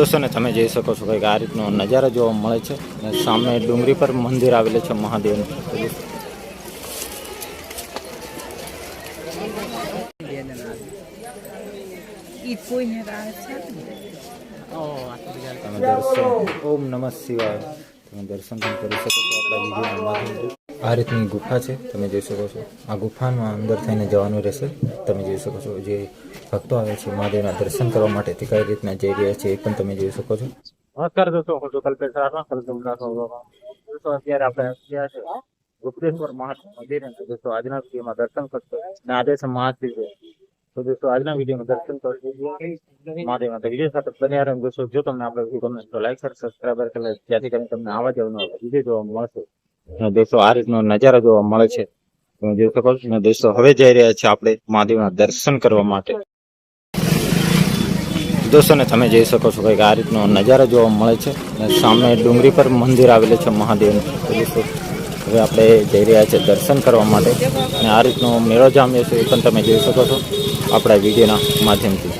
દોસ્તો ને તમે જઈ શકો છો કંઈક આ રીતનો નજારો જોવા મળે છે. અને સામે ડુંગરી પર મંદિર આવેલું છે મહાદેવનું. તમે દર્શન ઓમ નમઃ શિવાય. તમે દર્શન પણ કરી શકો છો આપણા માધ્યમથી. આ રીતની ગુફા છે, તમે જોઈ શકો છો. આ ગુફામાં અંદર થઈને જવાનું રહેશે. તમે જોઈ શકો છો જે ભક્તો આવે છે, મહાદેવના દર્શન કરવા માટે તે કઈ રીતના જઈ રહ્યા છે એ પણ તમે જોઈ શકો છો. નમસ્કાર દોસ્તો, હું છું કલ્પેશ દોસ્તો, અત્યારે આપણે ગયા ગુપ્તેશ્વર મહાદેવ મંદિર. દોસ્તો, આજના વિડીયોમાં દર્શન કરશો અને આજે છે મહાશિવ છે. તો દોસ્તો, આજના વિડીયોમાં દર્શન કરશો. મહાદેવના તો વીડિયો સાથે બન્યા રહ્યો દોસ્તો, જો તમને આપણે વીડિયો ગમે તો લાઈક શેર સબસ્ક્રાઈબર કરે ત્યાંથી કરીને તમને આવા જવાનું વીડિયો જોવા મળશે. દોસ્તો, આ રીતનો નજારો જોવા મળે છે. તમે જોઈ શકો છો. દોસ્તો, હવે જઈ રહ્યા છે આપણે મહાદેવના દર્શન કરવા માટે. દોસ્તો ને તમે જોઈ શકો છો કંઈક આ રીતનો નજારો જોવા મળે છે. અને સામે ડુંગરી પર મંદિર આવેલું છે મહાદેવનું. હવે આપણે જઈ રહ્યા છે દર્શન કરવા માટે. અને આ રીતનો મેળો જામ્યો છે એ પણ તમે જોઈ શકો છો આપણા વિડીયોના માધ્યમથી.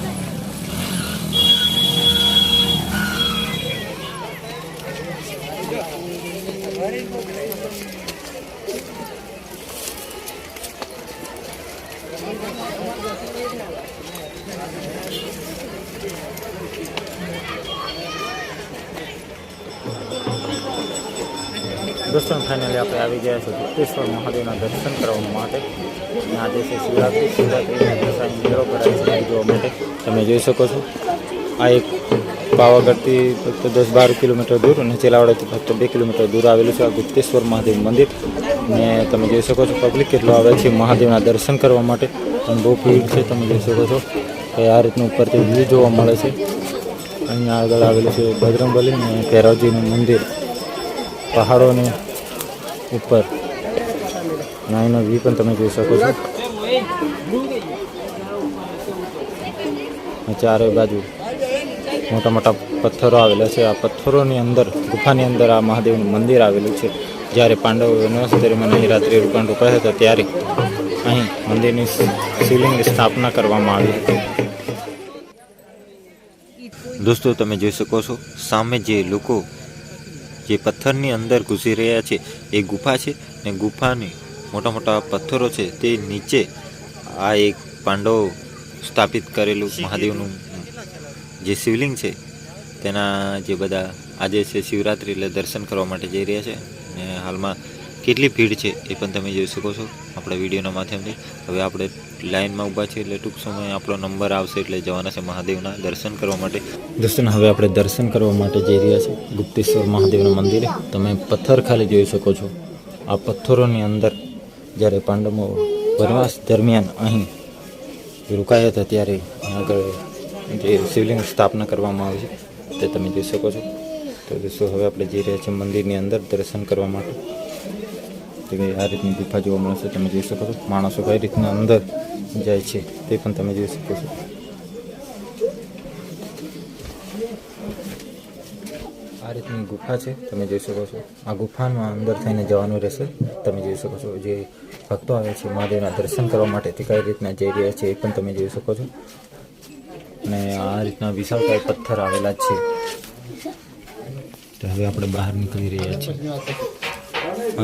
દોસ્તો ફાઇનલી આપણે આવી ગયા છીએ ગુપ્તેશ્વર મહાદેવના દર્શન કરવા માટે. આજે છે શિવરાત્રિ. શિવરાત્રિના છે જોવા માટે. તમે જોઈ શકો છો. આ એક પાવાગઢથી ફક્ત દસ બાર કિલોમીટર દૂર અને ચેલાવાડાથી ફક્ત બે કિલોમીટર દૂર આવેલું છે આ ગુપ્તેશ્વર મહાદેવ મંદિર. ને તમે જોઈ શકો છો પબ્લિક કેટલો આવે છે મહાદેવના દર્શન કરવા માટે. અને બહુ ભીડ છે, તમે જોઈ શકો છો. કે આ રીતનું ઉપરથી વ્યૂ જોવા મળે છે. અહીંયા આગળ આવેલું છે બજરંગબલી અને ભૈરવજીનું મંદિર. પહાડોની ઉપર. નાઈનો વ્યૂ પણ તમે જોઈ શકો છો. અને ચારે બાજુ મોટા મોટા પથ્થરો આવેલા છે. આ પથ્થરોની અંદર, ગુફાની અંદર આ મહાદેવનું મંદિર આવેલું છે. જ્યારે પાંડવો વનવાસ દરમિયાન અહીં રાત્રિ રોકાણ રોકાયા હતા ત્યારે અહીં મંદિરની શિવલિંગની સ્થાપના કરવામાં આવી હતી. દોસ્તો, તમે જોઈ શકો છો, સામે જે લોકો જે પથ્થરની અંદર ઘૂસી રહ્યા છે, એ ગુફા છે ને ગુફાની મોટા મોટા પથ્થરો છે, તે નીચે આ એક પાંડવ સ્થાપિત કરેલું મહાદેવનું જે શિવલિંગ છે, તેના જે બધા આજે છે શિવરાત્રિ એટલે દર્શન કરવા માટે જઈ રહ્યા છે. ને હાલમાં કેટલી ભીડ છે એ પણ તમે જોઈ શકો છો આપણા વિડીયોના માધ્યમથી. હવે આપણે લાઇનમાં ઊભા છે એટલે ટૂંક સમયે આપણો નંબર આવશે એટલે જવાના છે મહાદેવના દર્શન કરવા માટે. દોસ્તોને હવે આપણે દર્શન કરવા માટે જઈ રહ્યા છીએ ગુપ્તેશ્વર મહાદેવના મંદિરે. તમે પથ્થર ખાલી જોઈ શકો છો. આ પથ્થરોની અંદર જ્યારે પાંડવો વનવાસ દરમિયાન અહીં રોકાયા હતા ત્યારે આગળ જે શિવલિંગ સ્થાપના કરવામાં આવી છે તે તમે જોઈ શકો છો. તો દોસ્તો, હવે આપણે જઈ રહ્યા છીએ મંદિરની અંદર દર્શન કરવા માટે. તમે આ રીતની ગુફા જોવા મળશે તમે જોઈ શકો છો, માણસો કઈ રીતના અંદર જાય છે તે પણ તમે જોઈ શકો છો. આ રીતની ગુફા છે, તમે જોઈ શકો છો. આ ગુફામાં અંદર થઈને જવાનું રહેશે. તમે જોઈ શકો છો જે ભક્તો આવે છે, મહાદેવના દર્શન કરવા માટે તે કઈ રીતના જઈ રહ્યા છે એ પણ તમે જોઈ શકો છો. અને આ રીતના વિશાળકાય પથ્થર આવેલા છે. તો હવે આપણે બહાર નીકળી રહ્યા છીએ.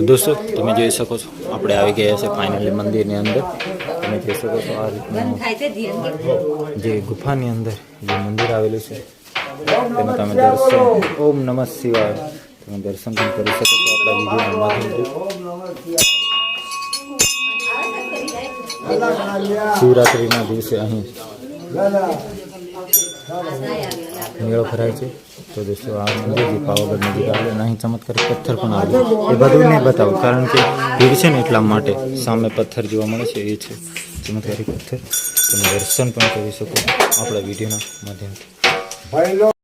દોસ્તો તમે જોઈ શકો છો. આપણે આવી ગયા છે ફાઇનલી મંદિરની અંદર. તમે જોઈ શકો છો આ રીતનું જે ગુફાની અંદર જે મંદિર આવેલું છે તેનું તમે દર્શન ઓમ નમઃ શિવાય તમે દર્શન પણ કરી શકો છો આપણા વિડીયોના માધ્યમથી. શિવરાત્રિના દિવસે અહીં મેળો ભરાય છે. તો દોસ્તો, આ મંદિર જે પાવાગઢ નજીક આવેલું અહીં ચમત્કારિક પથ્થર પણ આવે એ બધું નહીં બતાવું, કારણ કે ભીડ છે ને એટલા માટે સામે પથ્થર જોવા મળે છે, એ છે ચમત્કારી પથ્થર. તમે દર્શન પણ કરી શકો આપણા વિડીયોના માધ્યમથી.